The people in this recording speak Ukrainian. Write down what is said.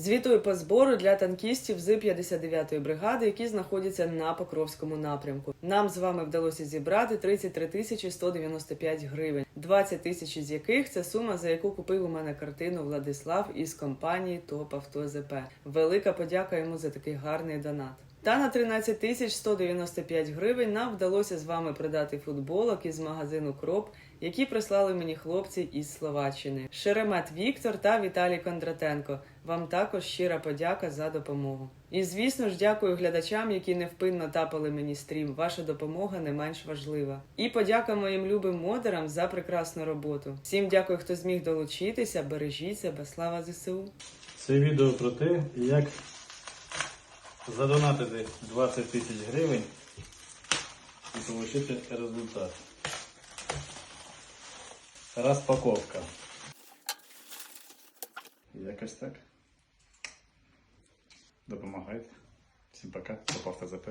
Звітую по збору для танкістів з 59-ї бригади, які знаходяться на Покровському напрямку. Нам з вами вдалося зібрати 33 тисячі 195 гривень, 20 тисяч з яких це сума, за яку купив у мене картину Владислав із компанії ТОП Авто ЗП. Велика подяка йому за такий гарний донат. Та на 13 тисяч 195 гривень нам вдалося з вами продати футболок із магазину Кроп, які прислали мені хлопці із Словаччини. Шеремет Віктор та Віталій Кондратенко. Вам також щира подяка за допомогу. І звісно ж, дякую глядачам, які невпинно тапали мені стрім. Ваша допомога не менш важлива. І подяка моїм любим модерам за прекрасну роботу. Всім дякую, хто зміг долучитися. Бережіть себе, слава ЗСУ. Це відео про те, як задонатити 20 тисяч гривень і отримати результат. Розпаковка. Якось так. Допомагайте. Всім пока. Попав ТЗП.